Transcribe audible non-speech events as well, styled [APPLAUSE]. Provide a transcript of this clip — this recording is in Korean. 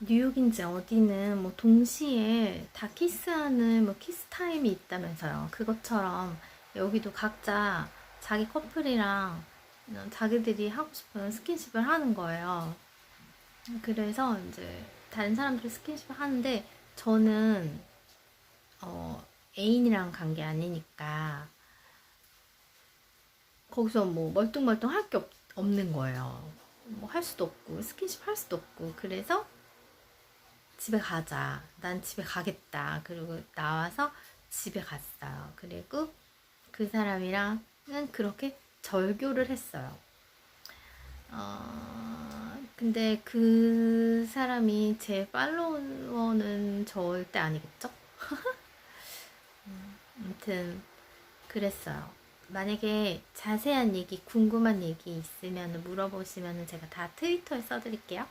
뉴욕인지 어디는 뭐 동시에 다 키스하는 뭐 키스 타임이 있다면서요. 그것처럼 여기도 각자 자기 커플이랑 자기들이 하고 싶은 스킨십을 하는 거예요. 그래서 이제 다른 사람들 스킨십을 하는데 저는 어, 애인이랑 간 게 아니니까 거기서 뭐 멀뚱멀뚱 할 게 없는 거예요. 뭐 할 수도 없고 스킨십 할 수도 없고 그래서 집에 가자. 난 집에 가겠다. 그리고 나와서 집에 갔어요. 그리고 그 사람이랑은 그렇게 절교를 했어요. 어, 근데 그 사람이 제 팔로워는 절대 아니겠죠? [LAUGHS] 음, 아무튼 그랬어요. 만약에 자세한 얘기, 궁금한 얘기 있으면 물어보시면 제가 다 트위터에 써드릴게요.